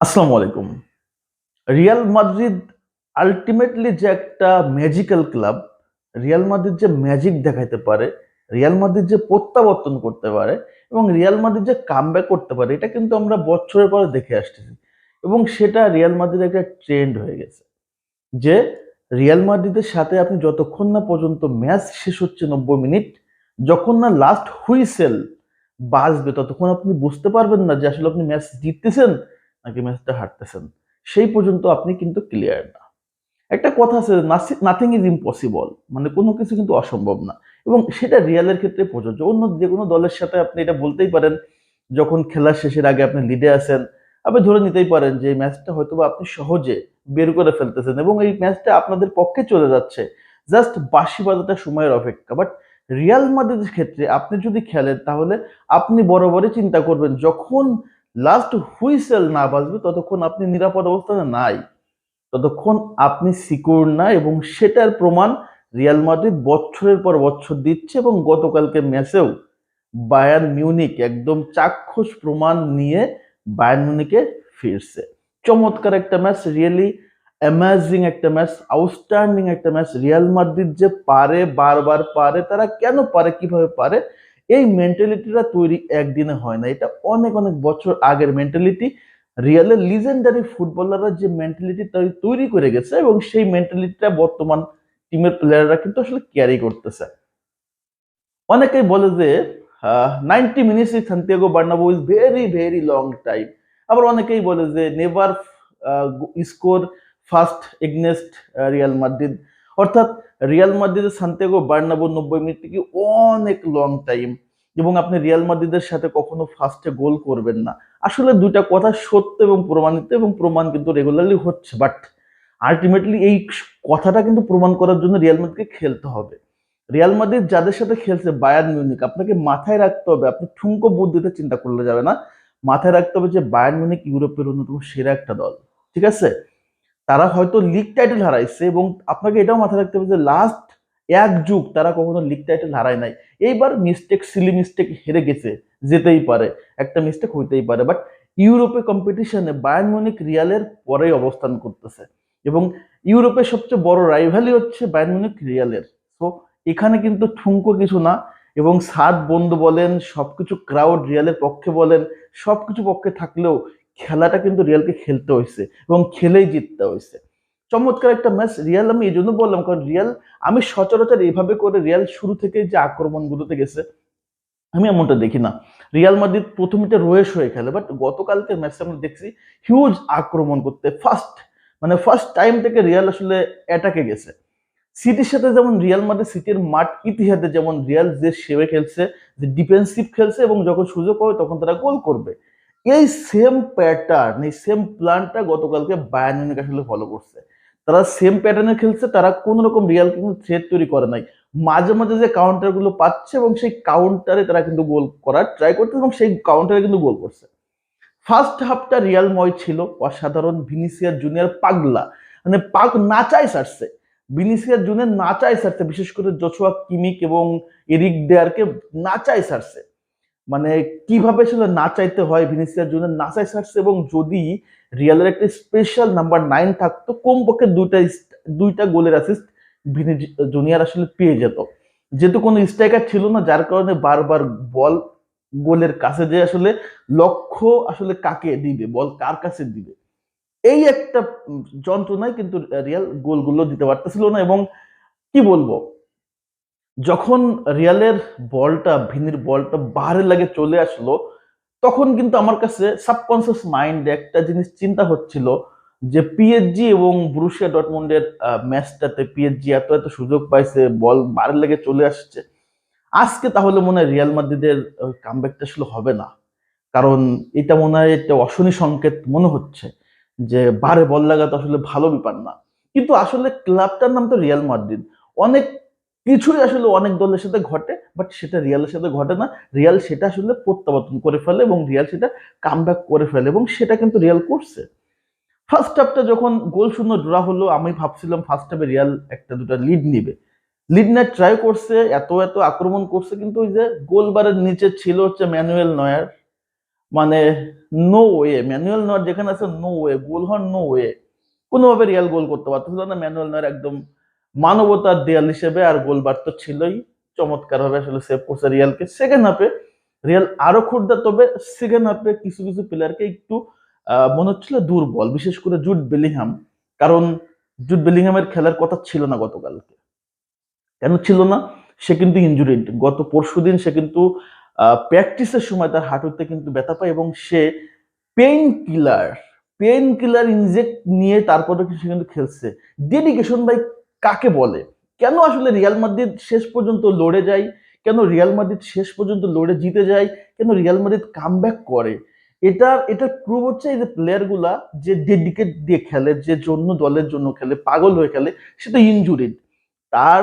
আসসালামু আলাইকুম। Real Madrid ultimately যে একটা ম্যাজিক্যাল ক্লাব রিয়াল মাদ্রিদ যে ম্যাজিক দেখাইতে পারে, রিয়াল মাদ্রিদ যে প্রত্যাবর্তন করতে পারে এবং রিয়াল মাদ্রিদ যে কামব্যাক করতে পারে, এটা কিন্তু আমরা বছরের পর দেখে আসতেছি। এবং সেটা রিয়াল মাদ্রিদ একটা ট্রেন্ড হয়ে গেছে যে রিয়াল মাদ্রিদের সাথে আপনি যতক্ষণ না পর্যন্ত ম্যাচ শেষ হচ্ছে নব্বই মিনিট, যখন না লাস্ট হুইসেল বাজবে, ততক্ষণ আপনি বুঝতে পারবেন না যে আসলে আপনি ম্যাচ জিততেছেন নাকি ম্যাচটা হারতেছেন সেই পর্যন্ত আপনি কিন্তু ক্লিয়ার না। একটা কথা আছে নাথিং ইজ ইম্পসিবল মানে কোনো কিছু কিন্তু অসম্ভব না। এবং সেটা রিয়ালের ক্ষেত্রে প্রযোজ্য। অন্য যে কোনো দলের সাথে আপনি এটা বলতেই পারেন, যখন খেলার শেষের আগে আপনি লিডে আছেন, আপনি ধরে নিতেই পারেন যে এই ম্যাচটা হয়তো বা আপনি সহজে বের করে ফেলতেছেন এবং এই ম্যাচটা আপনাদের পক্ষে চলে যাচ্ছে। জাস্ট বাসি বাজাটা সময়ের অপেক্ষা। বাট রিয়াল মাদ্রিদের ক্ষেত্রে আপনি যদি খেলেন, তাহলে আপনি বরাবরই চিন্তা করবেন, যখন লাস্ট হুইসেল না বাজবে ততক্ষণ আপনি নিরাপদ অবস্থানে নাই। ততক্ষণ আপনি সিকিউর না এবং সেটার প্রমাণ রিয়াল মাদ্রিদ বছরের পর বছর দিচ্ছে এবং গতকালকে ম্যাচেও বায়ান মিউনিক একদম চাক্ষুষ প্রমাণ নিয়ে বায়ান মিউনিকে ফিরছে। চমৎকার একটা ম্যাচ, রিয়েলি অ্যামাজিং একটা ম্যাচ, আউটস্ট্যান্ডিং একটা ম্যাচ। রিয়াল মাদ্রিদ যে পারে, বারবার পারে, তারা কেন পারে, কীভাবে পারে এই মেন্টালিটিটা তৈরি একদিনে হয় না। এটা অনেক অনেক বছর আগের মেন্টালিটি রিয়ালের লিজেন্ডারি ফুটবলাররা যে মেন্টালিটি তৈরি করে গেছে এবং সেই মেন্টালিটিটা বর্তমান টিমের প্লেয়াররা কিন্তু আসলে ক্যারি করতেছে। অনেকেই বলে যে ninety minutes is Santiago Bernabeu is very very long time আবার অনেকেই বলে যে never score first against Real Madrid অর্থাৎ রিয়াল মাদ্রিদের সান্তিয়াগো বার্নাবো নব্বই মিনিট থেকে অনেক লং টাইম এবং আপনি রিয়াল মাদ্রিদের সাথে কখনো ফার্স্টে গোল করবেন না। আসলে দুইটা কথা সত্য এবং প্রমাণিত এবং প্রমাণ কিন্তু রেগুলারলি হচ্ছে। বাট আলটিমেটলি এই কথাটা কিন্তু প্রমাণ করার জন্য রিয়াল মাদ্রিদকে খেলতে হবে। রিয়াল মাদ্রিদ যাদের সাথে খেলছে বায়ার মিউনিক আপনাকে মাথায় রাখতে হবে, আপনি ঠুঙ্কো বুদ্ধিতে চিন্তা করলে যাবে না। মাথায় রাখতে হবে যে বায়ার মিউনিক ইউরোপের অন্যতম সেরা একটা দল। ঠিক আছে? তারা হয়তো লিগ টাইটেল হারাইছে এবং আপনাকে এটাও মাথায় রাখতে হবে যে লাস্ট এক যুগ তারা কখনো লিগ টাইটেল হারায় নাই। এইবার মিস্টেক সিলি মিস্টেক হেরে গেছে, যেতেই পারে। একটা মিস্টেক হইতেই পারে। বাট ইউরোপে কম্পিটিশনে বায়ান মনিক রিয়ালের পরেই অবস্থান করতেছে। এবং ইউরোপের সবচেয়ে বড় রাইভালি হচ্ছে বায়ান মনিক রিয়ালের তো এখানে কিন্তু ঠুঙ্কো কিছু না এবং সাত বন্ধু বলেন, সবকিছু ক্রাউড রিয়ালের পক্ষে বলেন, সবকিছু পক্ষে থাকলেও খেলাটা কিন্তু রিয়ালকে খেলতে হয়েছে এবং খেলেই জিততে হয়েছে চমৎকার একটা ম্যাচ রিয়াল আমি এই জন্য বললাম, কারণ রিয়াল আমি সচরাচর এইভাবে করে রিয়াল শুরু থেকে যে আক্রমণগুলোতে গেছে, আমি এমনটা দেখি না। রিয়াল মাদ্রিদ প্রথমে রয়েস হয়ে খেলে বাট গতকালকে ম্যাচে আমরা দেখছি হিউজ আক্রমণ করতে ফার্স্ট মানে ফার্স্ট টাইম থেকে রিয়াল আসলে অ্যাটাকে গেছে। সিটির সাথে যেমন রিয়াল মাদ্রিদ সিটির মাঠ ইতিহাসে যেমন রিয়াল যে সেবে খেলছে, যে ডিফেন্সিভ খেলছে এবং যখন সুযোগ পাবে তখন তারা গোল করবে। এই সেম প্যাটার্ন এই সেম প্ল্যানটা গতকালকে বায়ান আসলে ফলো করছে। তারা সেম প্যাটার্নে খেলছে, তারা কোন রকম রিয়াল কিন্তু থ্রেট তৈরি করে নাই। মাঝে মাঝে যে কাউন্টারগুলো পাচ্ছে এবং সেই কাউন্টারে তারা কিন্তু গোল করার ট্রাই করছে এবং সেই কাউন্টারে কিন্তু গোল করছে। ফার্স্ট হাফটা রিয়ালময় ছিল, অসাধারণ। ভিনিসিয়ার জুনিয়র পাগলা। মানে পাগ নাচাই সারছে ভিনিসিয়ার জুনিয়র নাচাই সারছে বিশেষ করে জোসুয়া কিমিক এবং এরিক দেয়ারকে নাচাই সারছে মানে কীভাবে আসলে না চাইতে হয় ভিনিসিয়ার জন্য, না নাচাই সারছে এবং যদি রিয়ালের একটা স্পেশাল নাম্বার নাইন থাকতো, কমপক্ষে দুইটা দুইটা গোলের অ্যাসিস্ট ভিনি জুনিয়র আসলে পেয়ে যেত। যেহেতু কোনো স্ট্রাইকার ছিল না, যার কারণে বারবার বল গোলের কাছে যে আসলে লক্ষ্য আসলে কাকে দিবে, বল কার কাছে দিবে। এই একটা যন্ত্রণায় কিন্তু রিয়াল গোলগুলো দিতে পারতেছিল না, এবং কি বলব? যখন রিয়ালের বলটা, ভিনির বলটা বাহারে লাগে চলে আসলো, তখন কিন্তু আমার কাছে সাবকনসিয়াস মাইন্ডে একটা জিনিস চিন্তা হচ্ছিল যে পিএইচজি এবং ব্রুশিয়া ডটমন্ডের ম্যাচটাতে পিএইচজি এত এত সুযোগ পাইছে, বল বারে লেগে চলে আসছে। আজকে তাহলে মনে হয় রিয়াল মাদ্রিদের কামব্যাকটা আসলে হবে না। কারণ এটা মনে হয় একটা অশনি সংকেত মনে হচ্ছে যে বারে বল লাগা তো আসলে ভালো ব্যাপার না। কিন্তু আসলে ক্লাবটার নাম তো রিয়াল মাদ্রিদ অনেক কিছুই আসলে অনেক দলের সাথে ঘটে বাট সেটা রিয়ালের সাথে ঘটে না। রিয়াল সেটা আসলে প্রত্যাবর্তন করে ফেলে এবং রিয়াল সেটা কাম করে ফেলে এবং সেটা কিন্তু রিয়াল করছে। ফার্স্ট হাফটা যখন গোল শূন্য ড্রা হলো, আমি ভাবছিলাম ফার্স্ট হাফে রিয়াল একটা দুটা লিড নিবে। লিড নেওয়ার ট্রাই করছে, এত এত আক্রমণ করছে, কিন্তু ওই যে গোলবারের নিচে ছিল হচ্ছে ম্যানুয়েল নয়ার মানে নো ওয়ে ম্যানুয়েল নট যেখানে আছে নো ওয়ে গোল হওয়ার নো ওয়ে কোনোভাবে রিয়াল গোল করতে পারতেছিল না ম্যানুয়েল নয়ের একদম মানবতার দেয়াল হিসেবে আর গোলবার তো ছিলই। চমৎকার ভাবে আসলে সেভ করছে রিয়ালকে। সেকেন্ড হাফে রিয়াল আরও ক্ষুদ্র তবে সেকেন্ড হাফে কিছু কিছু প্লেয়ারকে একটু মনে হচ্ছিল দুর্বল, বিশেষ করে জুট বেলিংহাম। কারণ জুট বেলিংহামের খেলার কথা ছিল না গতকালকে। কেন ছিল না? সে কিন্তু ইনজুরিড গত পরশুদিন সে কিন্তু প্র্যাকটিসের সময় তার হাঁটুতে কিন্তু ব্যথা পায় এবং সে pain killer pain killer inject নিয়ে তারপরে সে কিন্তু খেলছে। ডেডিকেশন ভাই কাকে বলে? কেন আসলে রিয়াল মাদ্রিদ শেষ পর্যন্ত লড়ে যায়? কেন রিয়াল মাদ্রিদ শেষ পর্যন্ত লড়ে জিতে যায়? কেন রিয়াল মাদ্রিদ কামব্যাক করে? এটা এটা প্রুভ হচ্ছে এই যে প্লেয়ারগুলা যে ডেডিকেট দিয়ে খেলে, যে জন্য দলের জন্য খেলে, পাগল হয়ে খেলে সেটা ইনজুরিড তার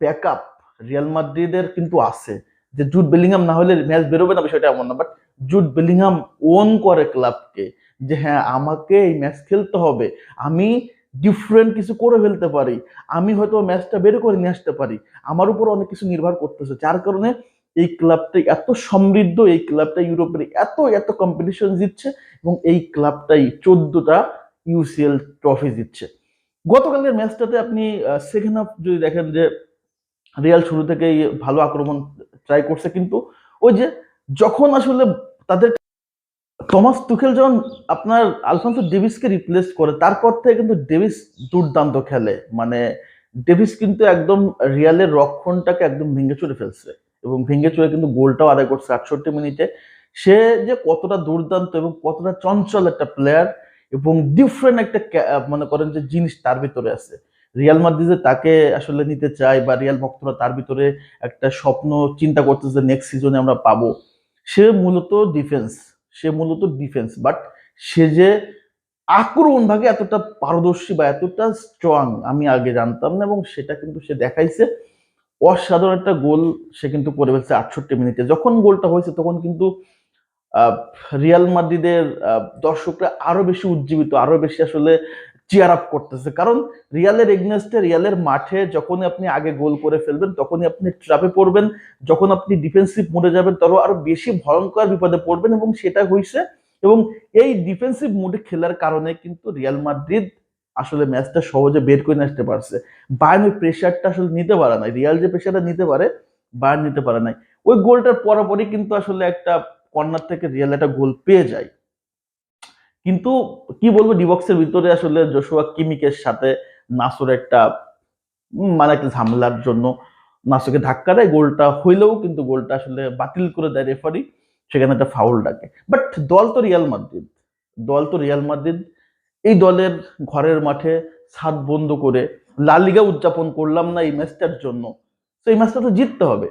ব্যাকআপ রিয়াল মাদ্রিদের কিন্তু আছে। যে জুট বেলিংহাম না হলে ম্যাচ বেরোবে না, বিষয়টা এমন না বাট জুট বেলিংহাম ওন করে ক্লাবকে যে হ্যাঁ আমাকে এই ম্যাচ খেলতে হবে। আমি ডিফারেন্ট কিছু করে ফেলতে পারি। আমি হয়তো ম্যাচটা বের করে নিয়ে আসতে পারি। আমার উপর অনেক কিছু নির্ভর করতেছে। যার কারণে এই ক্লাবটা এত সমৃদ্ধ, এই ক্লাবটা ইউরোপের এত এত কম্পিটিশন জিতছে এবং এই ক্লাবটাই চোদ্দটা ইউসিএল ট্রফি জিতছে। গতকালের ম্যাচটাতে আপনি সেকেন্ড হাফ যদি দেখেন যে রিয়াল শুরু থেকেই ভালো আক্রমণ ট্রাই করছে কিন্তু ওই যে যখন আসলে তাদের টমাস তুখেল যখন আপনার আলফান্সো ডেভিসকে রিপ্লেস করে, তারপর থেকে কিন্তু ডেভিস দুর্দান্ত খেলে। মানে ডেভিস কিন্তু একদম রিয়ালের রক্ষণটাকে একদম ভেঙে চুরে ফেলছে এবং ভেঙে চুরে কিন্তু গোলটাও আদায় করছে আটষট্টি মিনিটে। সে যে কতটা দুর্দান্ত এবং কতটা চঞ্চল একটা প্লেয়ার এবং ডিফারেন্ট একটা মনে করেন যে জিনিস তার ভিতরে আছে। রিয়াল মাদ্রিদে তাকে আসলে নিতে চায় বা রিয়াল ভক্তরা তার ভিতরে একটা স্বপ্ন চিন্তা করতেছে নেক্সট সিজনে আমরা পাবো। সে মূলত ডিফেন্স সে মূলত ডিফেন্স বাট সে যে আক্রমণ ভাগে এতটা পারদর্শী বা এতটা স্ট্রং আমি আগে জানতাম না এবং সেটা কিন্তু সে দেখাইছে। অসাধারণ একটা গোল সে কিন্তু করে ফেলছে আটষট্টি মিনিটে। যখন গোলটা হয়েছে তখন কিন্তু রিয়াল মাদ্রিদের দর্শকরা আরও বেশি উজ্জীবিত, আরও বেশি আসলে চিয়ার আপ করতেছে। কারণ রিয়ালের এগনেস্টে, রিয়ালের মাঠে যখনই আপনি আগে গোল করে ফেলবেন, তখনই আপনি ট্রাপে পড়বেন। যখন আপনি ডিফেন্সিভ মোডে যাবেন, তখন আরও বেশি ভয়ঙ্কর বিপদে পড়বেন এবং সেটা হয়েছে এবং এই ডিফেন্সিভ মোডে খেলার কারণে কিন্তু রিয়াল মাদ্রিদ আসলে ম্যাচটা সহজে বের করে আসতে পারছে। বায়ার্ন ওই প্রেশারটা আসলে নিতে পারে নাই। রিয়াল যে প্রেশারটা নিতে পারে বায়ার্ন নিতে পারে নাই। ওই গোলটার পরপরই কিন্তু আসলে একটা কর্নার থেকে রিয়াল একটা গোল পেয়ে যায়। কিন্তু কি বলব ডিবক্সের ভিতরে আসলে জোশুয়া কিমিকের সাথে নাসুর একটা মানে একটা ঝামেলার জন্য নাসুকে ধাক্কা দেয়। গোলটা হইলেও কিন্তু গোলটা আসলে বাতিল করে দেয় রেফারি সেখানে একটা ফাউল ডাকে। বাট দল তো রিয়াল মাদ্রিদ দল তো রিয়াল মাদ্রিদ এই দলের ঘরের মাঠে ছাদ বন্ধ করে লালিগা উদযাপন করলাম না এই ম্যাচটার জন্য। তো এই ম্যাচটা তো জিততে হবে।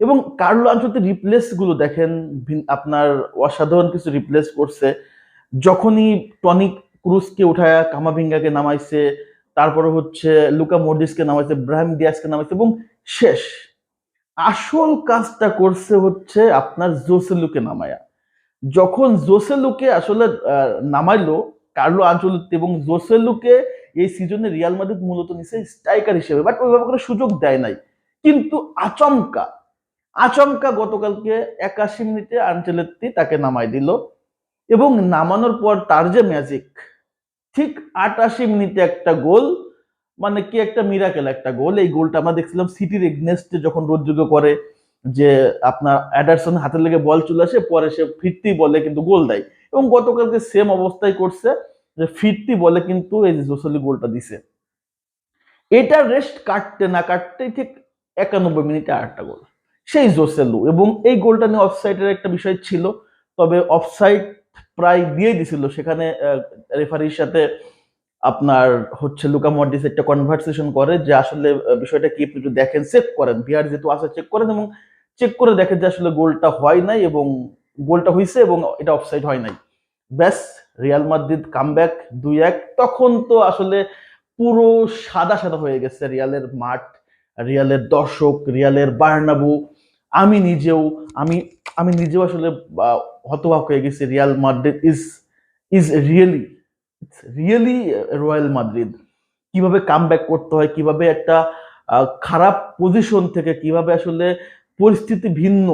এবং কার্লো আনচলতি রিপ্লেসগুলো দেখেন আপনার অসাধারণ কিছু রিপ্লেস করছে। যখনই টনিক ক্রুজকে উঠায়, কামাভিঙ্গাকে নামাইছে, তারপরে হচ্ছে লুকা মর্ডিসকে নামাইছে ব্রাহিম ডিয়াসকে নামাইছে এবং শেষ। আসল কাজটা করছে হচ্ছে আপনার জোসেলুকে নামায়া। যখন জোসেলুকে আসলে নামাইলো কার্লো আঞ্চলিক এবং জোসেলুকে এই সিজনে রিয়াল মাদ্রিদ মূলত নিছে স্ট্রাইকার হিসেবে বাট ওইভাবে করে সুযোগ দেয় নাই। কিন্তু আচমকা আচমকা গতকালকে একাশি মিনিটে আঞ্চলেত্তি তাকে নামাই দিল। এবং নামানোর পর তার যে ম্যাজিক ঠিক আটাশি মিনিটে একটা গোল মানে কি একটা মিরাকেল একটা গোল, এই গোলটা আমরা দেখছিলাম সিটির এগনেস্টে যখন রোদ্রিগো করে যে আপনার অ্যাডারসন হাতে লেগে বল চলে আসে, পরে সে ফিরতি বলে কিন্তু গোল দেয়। এবং গতকালকে সেম অবস্থায় করছে যে ফিরতি বলে কিন্তু এই যে জোসলি গোলটা দিছে। এটা রেস্ট কাটতে না কাটতেই ঠিক একানব্বই মিনিটে আরেকটা গোল। সেই জোসেলু। এবং এই গোলটা নিয়ে অফসাইডের একটা বিষয় ছিল, তবে অফসাইড প্রায় দিয়ে দিছিল। সেখানে রেফারির সাথে আপনার হচ্ছে লুকা মর্ডিস একটা কনভার্সেশন করে যে আসলে বিষয়টা কি একটু দেখেন চেক করেন। বিহার যেহেতু আছে চেক করেন এবং চেক করে দেখেন যে আসলে গোলটা হয় নাই এবং গোলটা হয়েছে এবং এটা অফসাইড হয় নাই। ব্যাস রিয়াল মাদ্রিদ কামব্যাক দুই এক। তখন তো আসলে পুরো সাদা সাদা হয়ে গেছে রিয়ালের মাঠ রিয়ালের দর্শক রিয়ালের বার্নাবু আমি নিজেও, আমি আমি নিজেও আসলে হতবাক হয়ে গেছি Real Madrid is is really really royal Madrid কীভাবে কাম করতে হয়, কীভাবে একটা খারাপ পজিশন থেকে কীভাবে আসলে পরিস্থিতি ভিন্ন,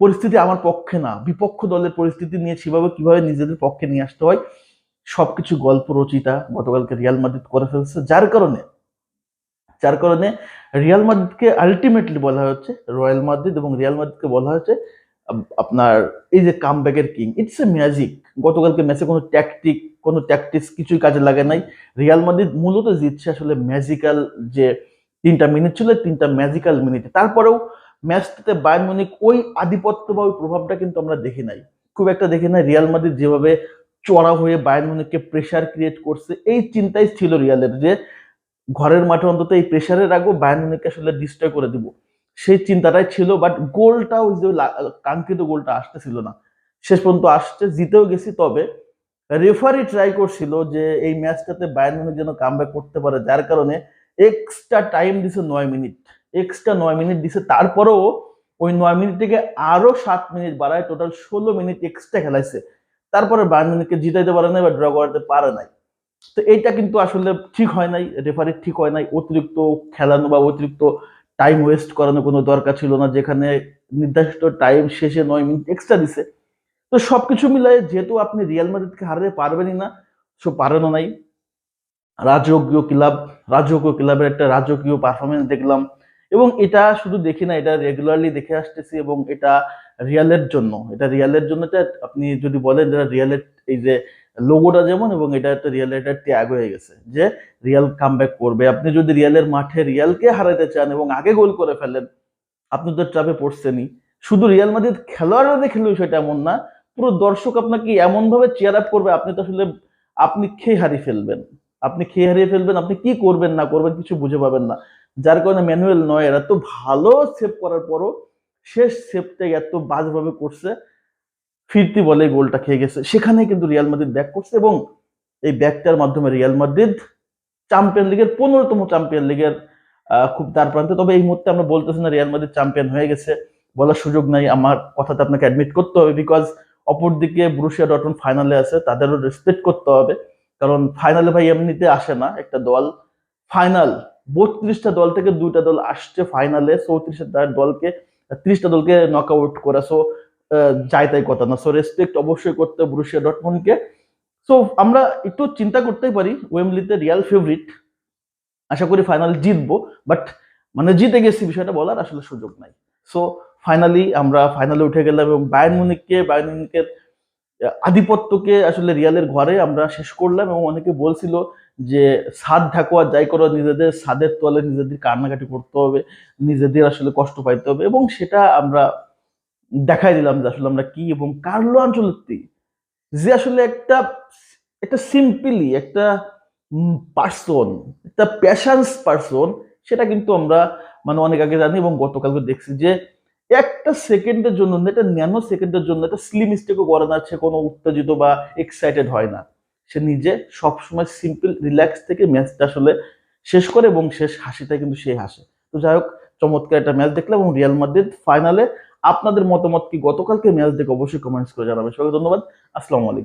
পরিস্থিতি আমার পক্ষে না। বিপক্ষ দলের পরিস্থিতি নিয়ে সেভাবে কীভাবে নিজেদের পক্ষে নিয়ে আসতে হয়, সবকিছু গল্প রচিতা গতকালকে রিয়াল মাদ্রিদ করে ফেলছে। যার কারণে যার কারণে রিয়াল মাদ্রিদকে আলটিমেটলি বলা হচ্ছে রয়্যাল মাদ্রিদ এবং রিয়াল মাদ্রিদকে বলা হচ্ছে আপনার এই যে কাম কামব্যাকের কিং ইটস এ ম্যাজিক গতকালকে ম্যাচে কোনো ট্যাকটিক কোনো ট্যাকটিক্স কিছুই কাজে লাগে নাই। রিয়াল মাদ্রিদ মূলত জিতছে আসলে ম্যাজিক্যাল যে তিনটা মিনিট ছিল, তিনটা ম্যাজিক্যাল মিনিটে তারপরেও ম্যাচটাতে বায়ার্ন মিউনিক ওই আধিপত্য বা ওই প্রভাবটা কিন্তু আমরা দেখি নাই। খুব একটা দেখি নাই রিয়াল মাদ্রিদ যেভাবে চড়া হয়ে বায়ার্ন মিউনিককে প্রেসার ক্রিয়েট করছে, এই চিন্তাই ছিল রিয়ালের যে ঘরের মাঠে অন্তত এই প্রেসারে রাখব বায়ার্ন মিউনিককে আসলে ডিস্ট্রয় করে দিব। সেই চিন্তাটাই ছিল বাট গোলটা ওই যে কাঙ্ক্ষিত গোলটা আসতেছিল না। শেষ পর্যন্ত আসছে, জিতেও গেছি, তবে রেফারি ট্রাই করছিল যে এই ম্যাচটাতে মিউনিক যেন কামব্যাক করতে পারে, যার কারণে এক্সট্রা টাইম দিছে নয় মিনিট এক্সট্রা নয় মিনিট দিছে, তারপরেও ওই নয় মিনিট থেকে আরও সাত মিনিট বাড়ায় টোটাল ষোলো মিনিট এক্সট্রা খেলাইছে। তারপরে বায়ার্ন মিউনিককে জিতাইতে পারে নাই বা ড্র করাতে পারে নাই। তো এইটা কিন্তু আসলে ঠিক হয় নাই রেফারি ঠিক হয় নাই, অতিরিক্ত খেলানো বা অতিরিক্ত টাইম ওয়েস্ট করানো কোনো দরকার ছিল না, যেখানে নির্দিষ্ট টাইম শেষে নয় মিনিট এক্সট্রা দিছে। তো সব কিছু মিলাই যেহেতু আপনি রিয়াল মাদ্রিদকে হারাতে পারবেনই না, সো পারেনও নাই। রাজকীয় ক্লাব রাজকীয় ক্লাবের একটা রাজকীয় পারফরমেন্স দেখলাম। এবং এটা শুধু দেখি না, এটা রেগুলারলি দেখে আসতেছি এবং এটা রিয়ালের জন্য, এটা রিয়ালের জন্য আপনি যদি বলেন যেটা রিয়ালের এই যে লোগোটা যেমন এবং এটা একটা রিয়ালের একটা ট্যাগ হয়ে গেছে যে রিয়াল কামব্যাক করবে। আপনি যদি রিয়ালের মাঠে রিয়ালকে হারাতে চান এবং আগে গোল করে ফেলেন, আপনি তো ট্রাপে পড়ছেনই। শুধু রিয়াল মাদ্রিদ খেলোয়াড়রা দেখলেও সেটা এমন না, পুরো দর্শক আপনাকে এমন ভাবে চেয়ার আপ করবে, আপনি তো আসলে, আপনি খেয়ে হারিয়ে ফেলবেন? আপনি খেয়ে হারিয়ে ফেলবেন? আপনি কি করবেন না করবেন কিছু বুঝে পাবেন না। যার কারণে ম্যানুয়েল নয় এত ভালো সেভ করার পরও শেষ সেভটা এত বাজভাবে করছে ফিরতি বলে গোলটা খেয়ে গেছে। সেখানে কিন্তু রিয়াল মাদ্রিদ ব্যাক করছে এবং এই ব্যাকটার মাধ্যমে রিয়াল মাদ্রিদ চ্যাম্পিয়ন লিগের পনেরোতম চ্যাম্পিয়ন লিগের খুব তার প্রান্তে। তবে এই মুহূর্তে আমরা বলতেছি না রিয়াল মাদ্রিদ চ্যাম্পিয়ন হয়ে গেছে বলার সুযোগ নাই। আমার কথাটা আপনাকে অ্যাডমিট করতে হবে বিকজ অপরদিকে ব্রুশিয়া ডটন ফাইনালে আছে, তাদেরও রেসপেক্ট করতে হবে। কারণ ফাইনালে ভাই এমনিতে আসে না একটা দল। ফাইনাল বত্রিশটা দল থেকে দুইটা দল আসছে ফাইনালে চৌত্রিশটা দলকে, ত্রিশটা দলকে নক আউট করা। সো যাই তাই কথা না। সো রেসপেক্ট অবশ্যই করতে ব্রুশিয়া ডটমনকে সো আমরা একটু চিন্তা করতেই পারি ওয়েমলিতে রিয়াল ফেভারিট আশা করি ফাইনাল জিতবো বাট মানে জিতে গেছি বিষয়টা বলার আসলে সুযোগ নাই। সো ফাইনালি আমরা ফাইনালে উঠে গেলাম এবং বায়ার্ন মুনিককে মুনিকের আধিপত্যকে আসলে রিয়ালের ঘরে আমরা শেষ করলাম এবং অনেকে বলছিল যে, সাদ ঢাকুয়া যাই করো, নিজেদের সাদের তলে নিজেদের কান্নাকাটি করতে হবে, নিজেদের আসলে কষ্ট পাইতে হবে। এবং সেটা আমরা দেখাই দিলাম যে আসলে আমরা কি এবং কার্লো আঞ্চলত্তি যে আসলে একটা একটা সিম্পলি একটা পার্সন একটা প্যাশান্স পার্সন সেটা কিন্তু আমরা মানে অনেক আগে জানি এবং গতকালকে দেখছি যে একটা সেকেন্ডের জন্য একটা ন্যানো সেকেন্ডের জন্য একটা স্লিম মিস্টেকও করে না, সে কোনো উত্তেজিত বা এক্সাইটেড হয় না। সে নিজে সবসময় সিম্পল রিল্যাক্স থেকে ম্যাচটা আসলে শেষ করে এবং শেষ হাসিটা কিন্তু সে হাসে। তো যাই হোক, চমৎকার একটা ম্যাচ দেখলাম এবং রিয়াল মাদ্রিদ ফাইনালে আপনাদের মতামত কি? গতকালকে ম্যাচ দেখে অবশ্যই কমেন্টস করে জানাবেন। সবাইকে ধন্যবাদ। আসসালামু আলাইকুম।